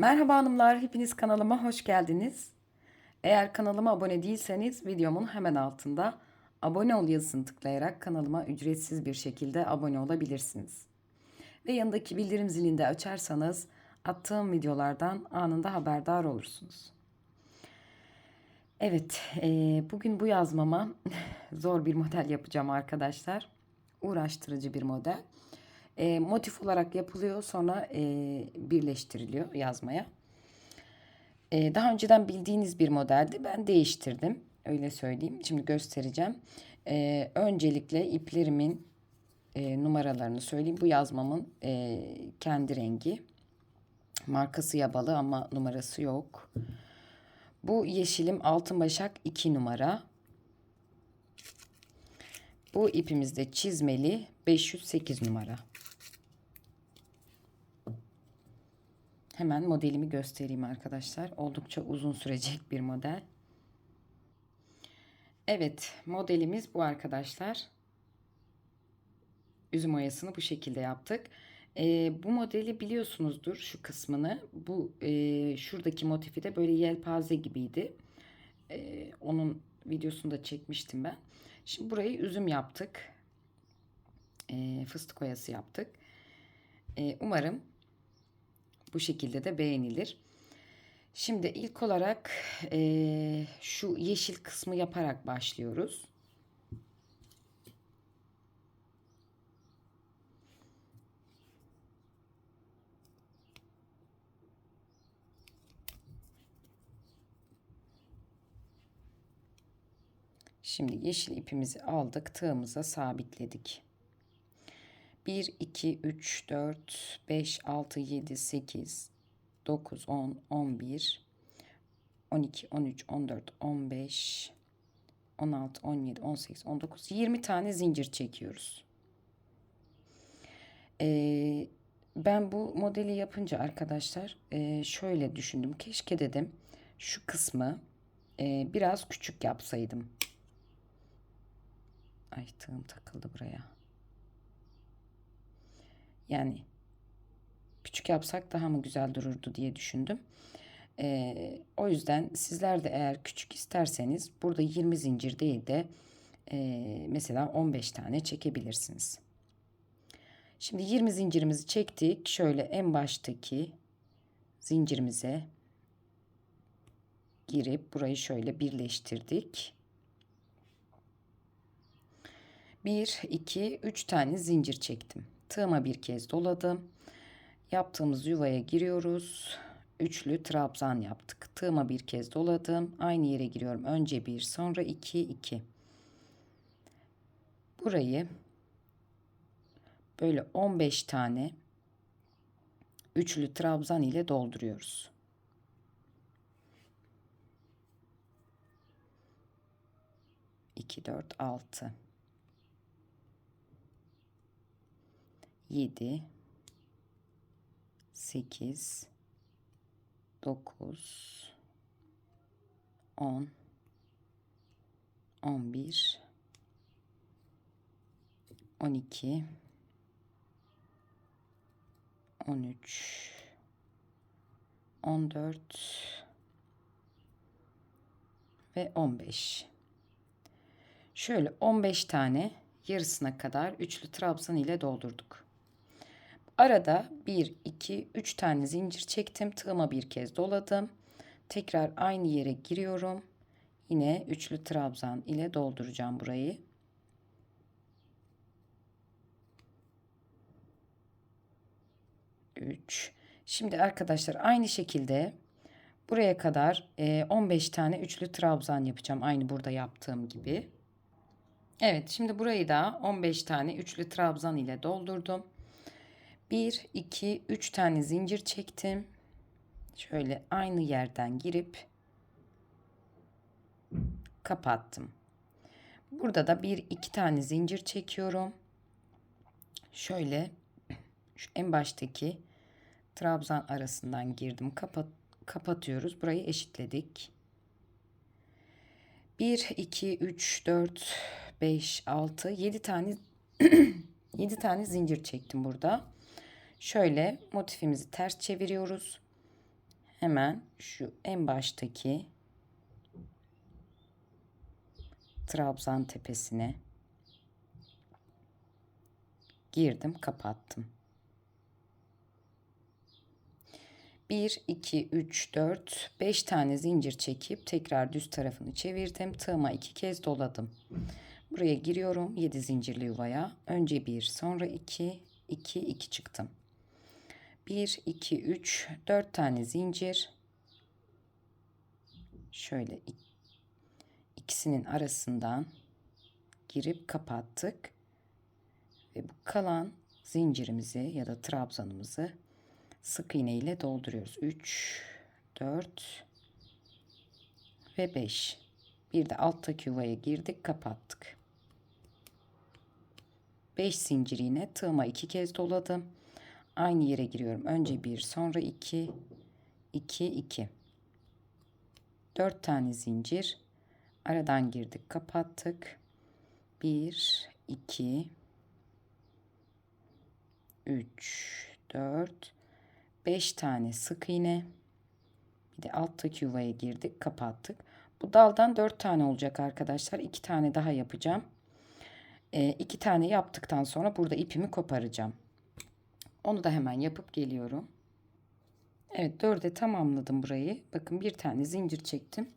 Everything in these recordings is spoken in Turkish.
Merhaba hanımlar, hepiniz kanalıma hoş geldiniz. Eğer kanalıma abone değilseniz videomun hemen altında abone ol yazısını tıklayarak kanalıma ücretsiz bir şekilde abone olabilirsiniz. Ve yanındaki bildirim zilini de açarsanız attığım videolardan anında haberdar olursunuz. Evet, eee, bugün bu yazmama zor bir model yapacağım arkadaşlar. Uğraştırıcı bir model. Eee, motif olarak yapılıyor sonra eee, birleştiriliyor yazmaya. Eee, daha önceden bildiğiniz bir modeldi. Ben değiştirdim. Öyle söyleyeyim. Şimdi göstereceğim. Eee, öncelikle iplerimin eee, numaralarını söyleyeyim. Bu yazmamın eee, kendi rengi. Markası yabalı ama numarası yok. Bu yeşilim altın başak 2 numara. Bu ipimiz de çizmeli 508 numara. Hemen modelimi göstereyim arkadaşlar. Oldukça uzun sürecek bir model. Evet, modelimiz bu arkadaşlar. Üzüm oyasını bu şekilde yaptık. Ee, bu modeli biliyorsunuzdur şu kısmını. Bu e, şuradaki motifi de böyle yelpaze gibiydi. Ee, onun videosunu da çekmiştim ben. Şimdi burayı üzüm yaptık. Ee, fıstık oyası yaptık. Ee, umarım bu şekilde de beğenilir. Şimdi ilk olarak e, şu yeşil kısmı yaparak başlıyoruz. Şimdi yeşil ipimizi aldık, tığımıza sabitledik. 1, 2, 3, 4, 5, 6, 7, 8, 9, 10, 11, 12, 13, 14, 15, 16, 17, 18, 19, 20 tane zincir çekiyoruz. Ee, ben bu modeli yapınca arkadaşlar e, şöyle düşündüm. Keşke dedim şu kısmı e, biraz küçük yapsaydım. Ay tığım takıldı buraya. Yani küçük yapsak daha mı güzel dururdu diye düşündüm. Ee, o yüzden sizler de eğer küçük isterseniz burada 20 zincir değil de e, mesela 15 tane çekebilirsiniz. Şimdi 20 zincirimizi çektik. Şöyle en baştaki zincirimize girip burayı şöyle birleştirdik. 1, 2, 3 tane zincir çektim. Tığıma bir kez doladım. Yaptığımız yuvaya giriyoruz. Üçlü trabzan yaptık. Tığıma bir kez doladım. Aynı yere giriyorum. Önce bir, sonra iki, iki. Burayı böyle 15 tane üçlü trabzan ile dolduruyoruz. İki, dört, altı. 7 8 9 10 11 12 13 14 ve 15 şöyle 15 tane yarısına kadar üçlü trabzan ile doldurduk. Arada 1, 2, 3 tane zincir çektim. Tığıma bir kez doladım. Tekrar aynı yere giriyorum. Yine üçlü trabzan ile dolduracağım burayı. Üç. Şimdi arkadaşlar aynı şekilde buraya kadar 15 tane üçlü trabzan yapacağım. Aynı burada yaptığım gibi. Evet şimdi burayı da 15 tane üçlü trabzan ile doldurdum. 1, 2, 3 tane zincir çektim. Şöyle aynı yerden girip kapattım. Burada da 1, 2 tane zincir çekiyorum. Şöyle şu en baştaki trabzan arasından girdim. Kapat, kapatıyoruz. Burayı eşitledik. 1, 2, 3, 4, 5, 6, 7 tane 7 tane zincir çektim burada. Şöyle motifimizi ters çeviriyoruz. hemen şu en baştaki trabzan tepesine girdim, kapattım. 1, 2, 3, 4, 5 tane zincir çekip tekrar düz tarafını çevirdim. Tığıma iki kez doladım. Buraya giriyorum 7 zincirli yuvaya. Önce 1, sonra 2, 2, 2 çıktım. 1, 2, 3, 4 tane zincir. Şöyle ikisinin arasından girip kapattık. Ve bu kalan zincirimizi ya da trabzanımızı sık iğne ile dolduruyoruz. 3, 4 ve 5. Bir de alttaki yuvaya girdik, kapattık. 5 zincir iğne tığıma 2 kez doladım. Aynı yere giriyorum. Önce 1, sonra 2, 2, 2. 4 tane zincir. Aradan girdik, kapattık. 1, 2, 3, 4, 5 tane sık iğne. Bir de alttaki yuvaya girdik, kapattık. Bu daldan 4 tane olacak arkadaşlar. 2 tane daha yapacağım. 2 e, tane yaptıktan sonra burada ipimi koparacağım. Onu da hemen yapıp geliyorum. Evet 4'e tamamladım burayı. Bakın bir tane zincir çektim.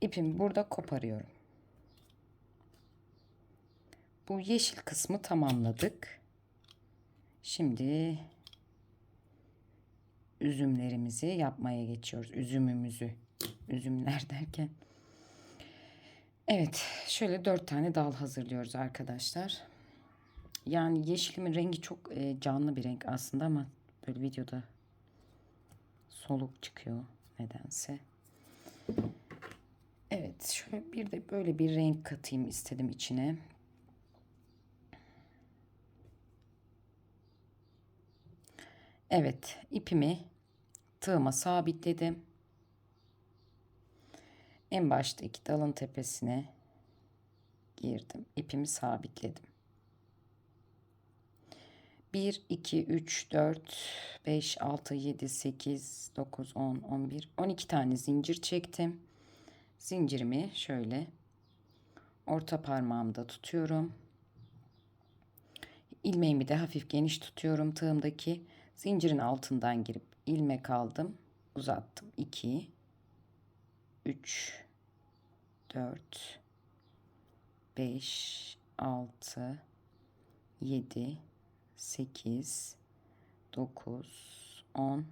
İpimi burada koparıyorum. Bu yeşil kısmı tamamladık. Şimdi üzümlerimizi yapmaya geçiyoruz. Üzümümüzü. Üzümler derken. Evet. Şöyle dört tane dal hazırlıyoruz arkadaşlar. Yani yeşilimin rengi çok e, canlı bir renk aslında ama böyle videoda soluk çıkıyor nedense. Evet. Şöyle bir de böyle bir renk katayım istedim içine. Evet, ipimi tığıma sabitledim. En baştaki dalın tepesine girdim. İpimi sabitledim. 1, 2, 3, 4, 5, 6, 7, 8, 9, 10, 11, 12 tane zincir çektim. Zincirimi şöyle orta parmağımda tutuyorum. İlmeğimi de hafif geniş tutuyorum tığımdaki. Zincirin altından girip ilmek aldım. Uzattım. 2 3 4 5 6 7 8 9 10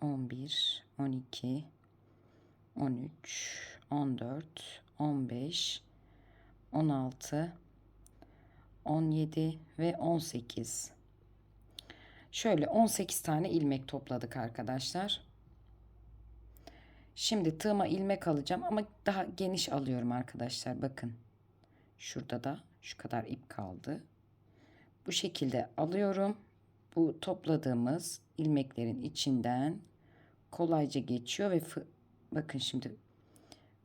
11 12 13 14 15 16 17 ve 18 Şöyle 18 tane ilmek topladık arkadaşlar. Şimdi tığıma ilmek alacağım ama daha geniş alıyorum arkadaşlar. Bakın. Şurada da şu kadar ip kaldı. Bu şekilde alıyorum. Bu topladığımız ilmeklerin içinden kolayca geçiyor ve bakın şimdi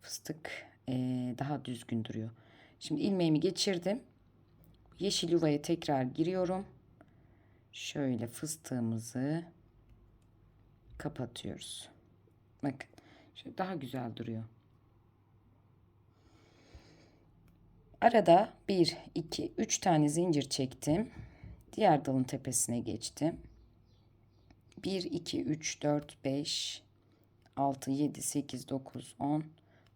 fıstık ee, daha düzgün duruyor. Şimdi ilmeğimi geçirdim. Yeşil yuvaya tekrar giriyorum şöyle fıstığımızı kapatıyoruz. Bakın daha güzel duruyor. Arada 1, 2, 3 tane zincir çektim. Diğer dalın tepesine geçtim. 1, 2, 3, 4, 5, 6, 7, 8, 9, 10,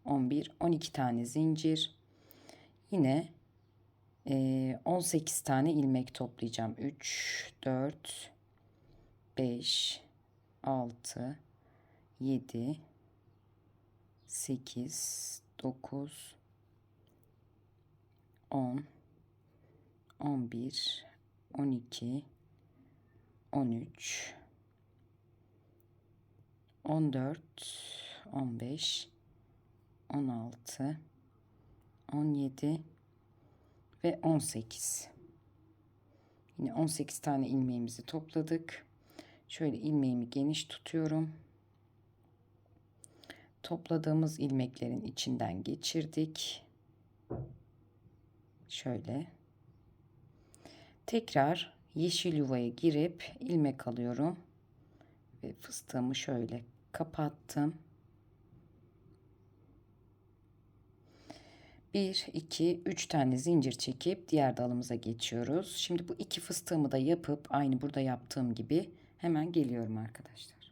11, 12 tane zincir. Yine 18 tane ilmek toplayacağım. 3, 4, 5, 6, 7, 8, 9, 10, 11, 12, 13, 14, 15, 16, 17, ve 18. Yine 18 tane ilmeğimizi topladık. Şöyle ilmeğimi geniş tutuyorum. Topladığımız ilmeklerin içinden geçirdik. Şöyle. Tekrar yeşil yuvaya girip ilmek alıyorum Ve fıstığımı şöyle kapattım. 1, 2, 3 tane zincir çekip diğer dalımıza geçiyoruz. Şimdi bu iki fıstığımı da yapıp aynı burada yaptığım gibi hemen geliyorum arkadaşlar.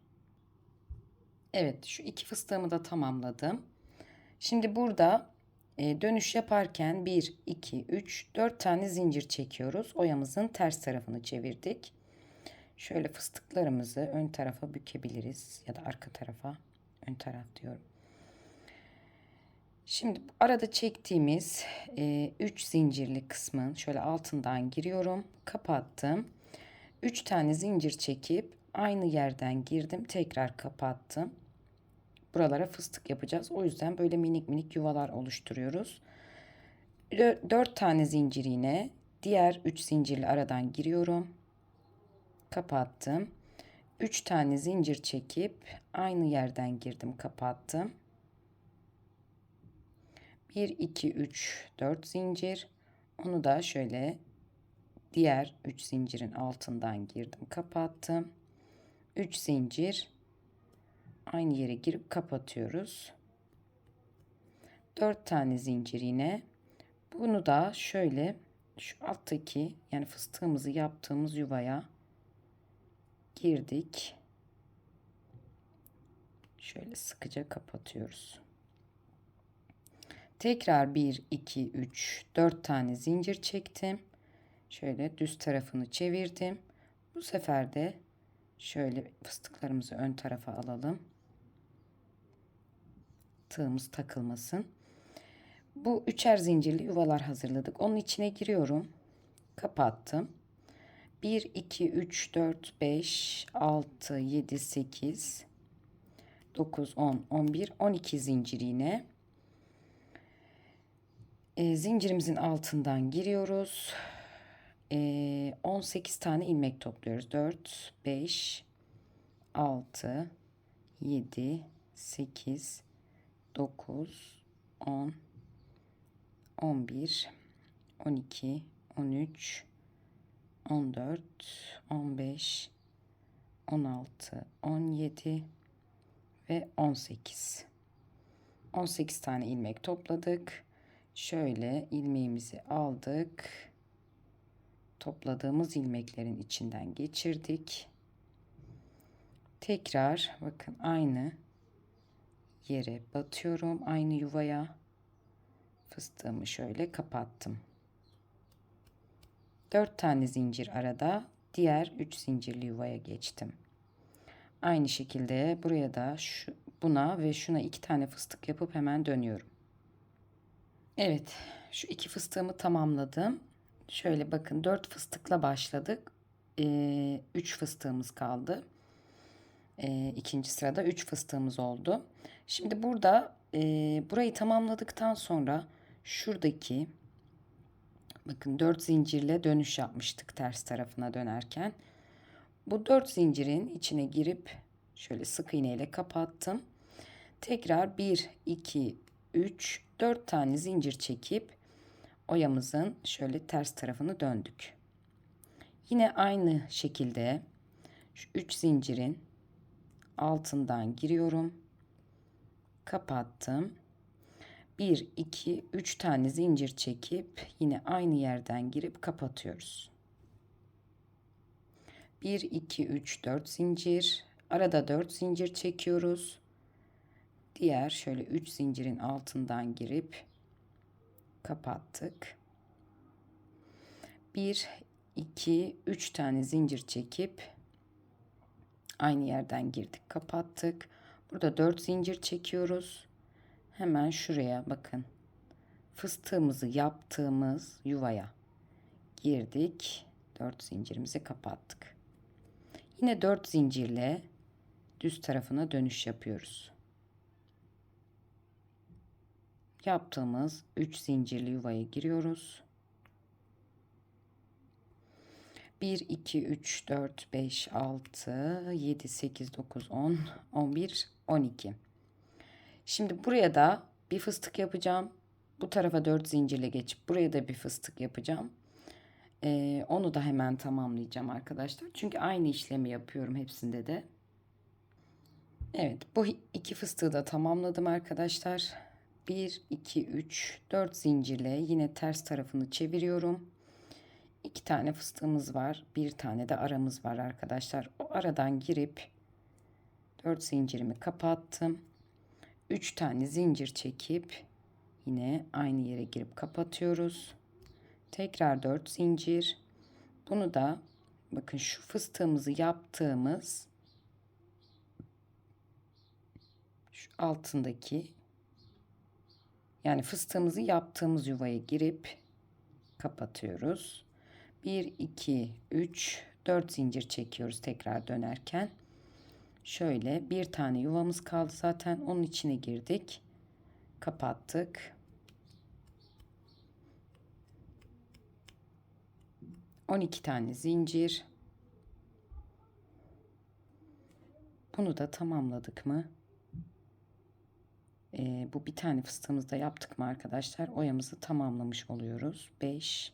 Evet şu iki fıstığımı da tamamladım. Şimdi burada dönüş yaparken 1, 2, 3, 4 tane zincir çekiyoruz. Oyamızın ters tarafını çevirdik. Şöyle fıstıklarımızı ön tarafa bükebiliriz ya da arka tarafa. Ön taraf diyorum. Şimdi arada çektiğimiz 3 e, zincirli kısmın şöyle altından giriyorum. Kapattım. 3 tane zincir çekip aynı yerden girdim. Tekrar kapattım. Buralara fıstık yapacağız. O yüzden böyle minik minik yuvalar oluşturuyoruz. 4 tane zincir yine diğer 3 zincirli aradan giriyorum. Kapattım. 3 tane zincir çekip aynı yerden girdim, kapattım. 1 2 3 4 zincir. Onu da şöyle diğer 3 zincirin altından girdim, kapattım. 3 zincir aynı yere girip kapatıyoruz. 4 tane zincir yine. Bunu da şöyle şu alttaki yani fıstığımızı yaptığımız yuvaya girdik. Şöyle sıkıca kapatıyoruz. Tekrar 1 2 3 4 tane zincir çektim. Şöyle düz tarafını çevirdim. Bu sefer de şöyle fıstıklarımızı ön tarafa alalım tığımız takılmasın. Bu üçer zincirli yuvalar hazırladık. Onun içine giriyorum. Kapattım. 1, 2, 3, 4, 5, 6, 7, 8, 9, 10, 11, 12 zincir yine. E, zincirimizin altından giriyoruz. E, 18 tane ilmek topluyoruz. 4, 5, 6, 7, 8, 9, 10, 11, 12, 13, 14, 15, 16, 17 ve 18. 18 tane ilmek topladık. Şöyle ilmeğimizi aldık. Topladığımız ilmeklerin içinden geçirdik. Tekrar bakın aynı yere batıyorum aynı yuvaya. Fıstığımı şöyle kapattım. 4 tane zincir arada diğer 3 zincirli yuvaya geçtim. Aynı şekilde buraya da şu buna ve şuna iki tane fıstık yapıp hemen dönüyorum. Evet şu iki fıstığımı tamamladım. Şöyle bakın 4 fıstıkla başladık. 3 ee, fıstığımız kaldı e, ikinci sırada 3 fıstığımız oldu. Şimdi burada e, burayı tamamladıktan sonra şuradaki bakın 4 zincirle dönüş yapmıştık ters tarafına dönerken. Bu 4 zincirin içine girip şöyle sık iğne ile kapattım. Tekrar 1, 2, 3, 4 tane zincir çekip oyamızın şöyle ters tarafını döndük. Yine aynı şekilde şu 3 zincirin altından giriyorum. Kapattım. 1 2 3 tane zincir çekip yine aynı yerden girip kapatıyoruz. 1 2 3 4 zincir, arada 4 zincir çekiyoruz. Diğer şöyle 3 zincirin altından girip kapattık. 1 2 3 tane zincir çekip Aynı yerden girdik, kapattık. Burada 4 zincir çekiyoruz. Hemen şuraya bakın. Fıstığımızı yaptığımız yuvaya girdik. 4 zincirimizi kapattık. Yine 4 zincirle düz tarafına dönüş yapıyoruz. Yaptığımız 3 zincirli yuvaya giriyoruz. 1, 2, 3, 4, 5, 6, 7, 8, 9, 10, 11, 12. Şimdi buraya da bir fıstık yapacağım. Bu tarafa 4 zincirle geçip buraya da bir fıstık yapacağım. Ee, onu da hemen tamamlayacağım arkadaşlar. Çünkü aynı işlemi yapıyorum hepsinde de. Evet, bu iki fıstığı da tamamladım arkadaşlar. 1, 2, 3, 4 zincirle yine ters tarafını çeviriyorum. İki tane fıstığımız var. Bir tane de aramız var arkadaşlar. O aradan girip 4 zincirimi kapattım. 3 tane zincir çekip yine aynı yere girip kapatıyoruz. Tekrar 4 zincir. Bunu da bakın şu fıstığımızı yaptığımız şu altındaki yani fıstığımızı yaptığımız yuvaya girip kapatıyoruz. 1 2 3 4 zincir çekiyoruz tekrar dönerken. Şöyle bir tane yuvamız kaldı zaten onun içine girdik. Kapattık. 12 tane zincir. Bunu da tamamladık mı? Ee, bu bir tane fıstığımızda yaptık mı arkadaşlar? Oyamızı tamamlamış oluyoruz. 5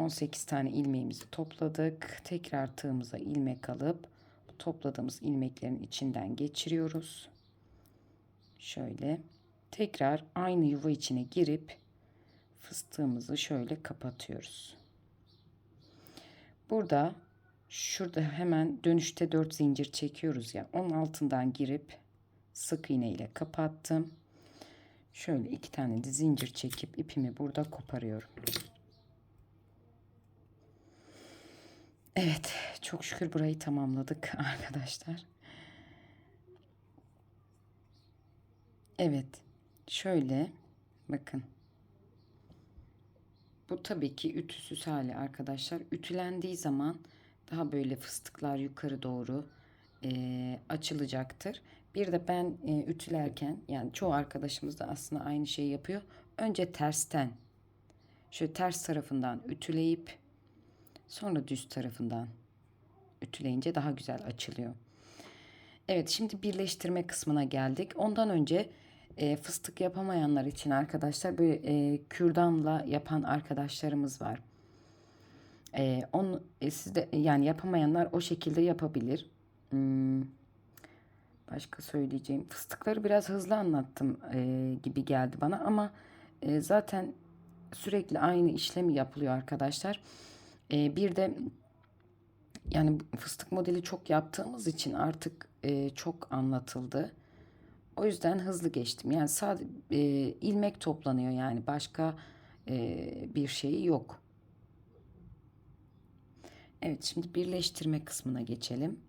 18 tane ilmeğimizi topladık. Tekrar tığımıza ilmek alıp topladığımız ilmeklerin içinden geçiriyoruz. Şöyle tekrar aynı yuva içine girip fıstığımızı şöyle kapatıyoruz. Burada şurada hemen dönüşte 4 zincir çekiyoruz ya onun altından girip sık iğne ile kapattım. Şöyle iki tane de zincir çekip ipimi burada koparıyorum. Evet, çok şükür burayı tamamladık arkadaşlar. Evet, şöyle bakın. Bu tabii ki ütüsüz hali arkadaşlar. Ütülendiği zaman daha böyle fıstıklar yukarı doğru e, açılacaktır. Bir de ben e, ütülerken yani çoğu arkadaşımız da aslında aynı şeyi yapıyor. Önce tersten şöyle ters tarafından ütüleyip sonra düz tarafından ütüleyince daha güzel açılıyor. Evet şimdi birleştirme kısmına geldik. Ondan önce e, fıstık yapamayanlar için arkadaşlar böyle e, kürdanla yapan arkadaşlarımız var. E, onu e, siz de yani yapamayanlar o şekilde yapabilir. Hmm, başka söyleyeceğim. Fıstıkları biraz hızlı anlattım e, gibi geldi bana ama e, zaten sürekli aynı işlemi yapılıyor arkadaşlar. E, bir de yani fıstık modeli çok yaptığımız için artık e, çok anlatıldı. O yüzden hızlı geçtim. Yani sadece e, ilmek toplanıyor yani başka e, bir şeyi yok. Evet şimdi birleştirme kısmına geçelim.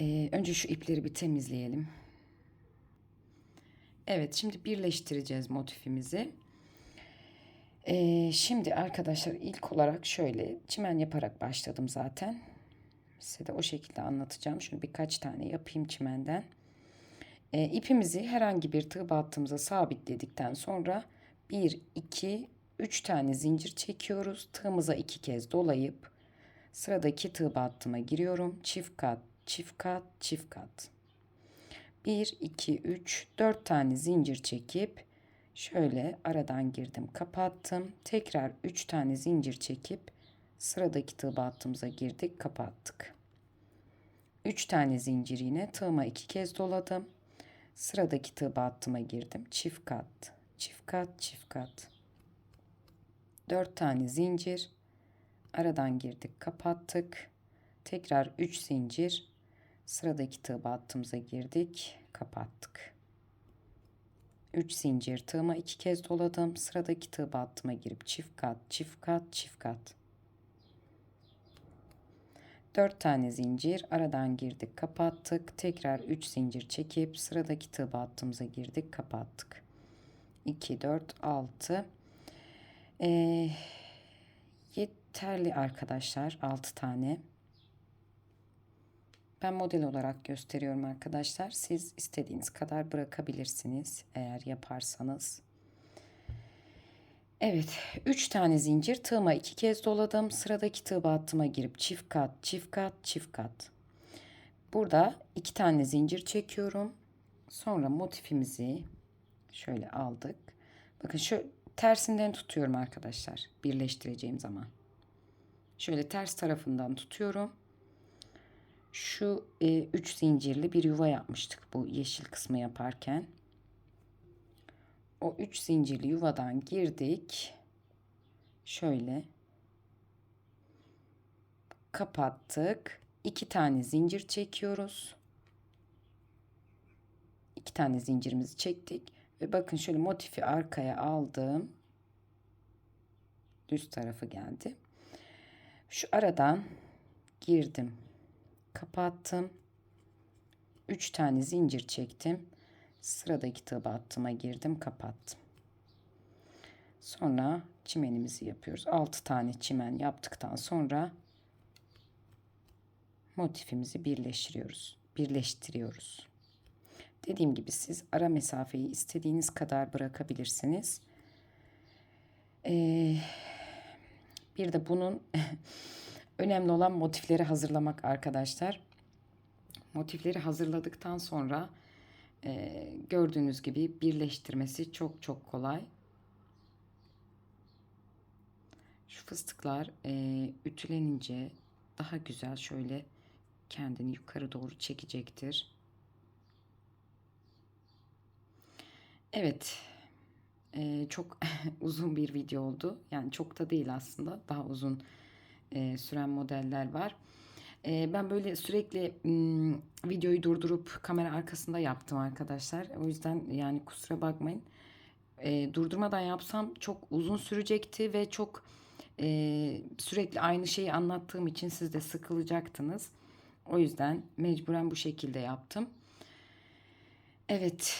Ee, önce şu ipleri bir temizleyelim. Evet şimdi birleştireceğiz motifimizi. Ee, şimdi arkadaşlar ilk olarak şöyle çimen yaparak başladım zaten. Size de o şekilde anlatacağım. Şunu birkaç tane yapayım çimenden. Ee, ipimizi herhangi bir tığ battığımıza sabitledikten sonra 1, 2, 3 tane zincir çekiyoruz. Tığımıza iki kez dolayıp sıradaki tığ battıma giriyorum. Çift kat çift kat, çift kat. 1, 2, 3, 4 tane zincir çekip şöyle aradan girdim, kapattım. Tekrar 3 tane zincir çekip sıradaki tığ battığımıza girdik, kapattık. 3 tane zincir yine tığıma 2 kez doladım. Sıradaki tığ battıma girdim. Çift kat, çift kat, çift kat. 4 tane zincir aradan girdik, kapattık. Tekrar 3 zincir Sıradaki tığ battığımıza girdik. Kapattık. 3 zincir tığıma iki kez doladım. Sıradaki tığ battıma girip çift kat, çift kat, çift kat. 4 tane zincir aradan girdik, kapattık. Tekrar 3 zincir çekip sıradaki tığ battığımıza girdik, kapattık. 2 4 6 ee, yeterli arkadaşlar 6 tane. Ben model olarak gösteriyorum arkadaşlar. Siz istediğiniz kadar bırakabilirsiniz eğer yaparsanız. Evet, 3 tane zincir tığıma 2 kez doladım. Sıradaki tığ battıma girip çift kat, çift kat, çift kat. Burada 2 tane zincir çekiyorum. Sonra motifimizi şöyle aldık. Bakın şu tersinden tutuyorum arkadaşlar. Birleştireceğim zaman. Şöyle ters tarafından tutuyorum. Şu 3 e, üç zincirli bir yuva yapmıştık bu yeşil kısmı yaparken. O 3 zincirli yuvadan girdik. Şöyle kapattık. 2 tane zincir çekiyoruz. 2 tane zincirimizi çektik ve bakın şöyle motifi arkaya aldım. Düz tarafı geldi. Şu aradan girdim. Kapattım. 3 tane zincir çektim. Sıradaki tığ battıma girdim, kapattım. Sonra çimenimizi yapıyoruz. 6 tane çimen yaptıktan sonra motifimizi birleştiriyoruz. Birleştiriyoruz. Dediğim gibi siz ara mesafeyi istediğiniz kadar bırakabilirsiniz. Ee, bir de bunun önemli olan motifleri hazırlamak arkadaşlar. Motifleri hazırladıktan sonra e, gördüğünüz gibi birleştirmesi çok çok kolay. Şu fıstıklar e, ütülenince daha güzel şöyle kendini yukarı doğru çekecektir. Evet. E, çok uzun bir video oldu. Yani çok da değil aslında. Daha uzun e, süren modeller var. E, ben böyle sürekli m, videoyu durdurup kamera arkasında yaptım arkadaşlar. O yüzden yani kusura bakmayın. E, durdurmadan yapsam çok uzun sürecekti ve çok e, sürekli aynı şeyi anlattığım için siz de sıkılacaktınız. O yüzden mecburen bu şekilde yaptım. Evet.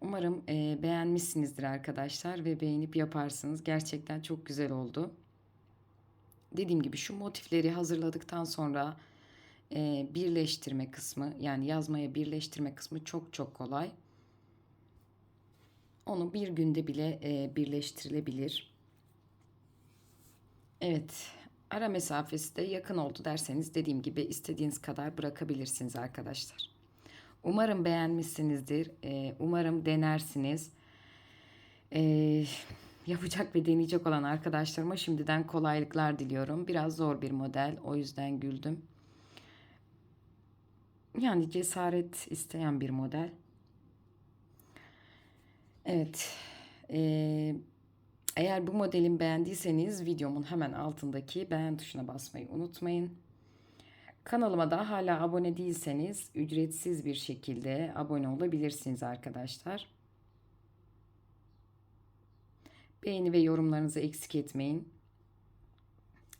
Umarım e, beğenmişsinizdir arkadaşlar ve beğenip yaparsınız. Gerçekten çok güzel oldu. Dediğim gibi şu motifleri hazırladıktan sonra e, birleştirme kısmı yani yazmaya birleştirme kısmı çok çok kolay. Onu bir günde bile e, birleştirilebilir. Evet ara mesafesi de yakın oldu derseniz dediğim gibi istediğiniz kadar bırakabilirsiniz arkadaşlar. Umarım beğenmişsinizdir. E, umarım denersiniz. Eee yapacak ve deneyecek olan arkadaşlarıma şimdiden kolaylıklar diliyorum. Biraz zor bir model o yüzden güldüm. Yani cesaret isteyen bir model. Evet. Eğer bu modelin beğendiyseniz videomun hemen altındaki beğen tuşuna basmayı unutmayın. Kanalıma da hala abone değilseniz ücretsiz bir şekilde abone olabilirsiniz arkadaşlar. Beğeni ve yorumlarınızı eksik etmeyin.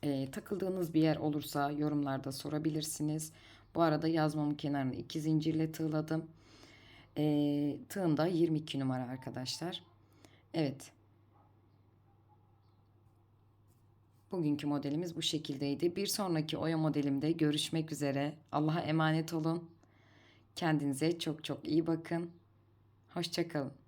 Ee, takıldığınız bir yer olursa yorumlarda sorabilirsiniz. Bu arada yazmamın kenarını iki zincirle tığladım. Ee, tığım da 22 numara arkadaşlar. Evet. Bugünkü modelimiz bu şekildeydi. Bir sonraki oya modelimde görüşmek üzere. Allah'a emanet olun. Kendinize çok çok iyi bakın. Hoşçakalın.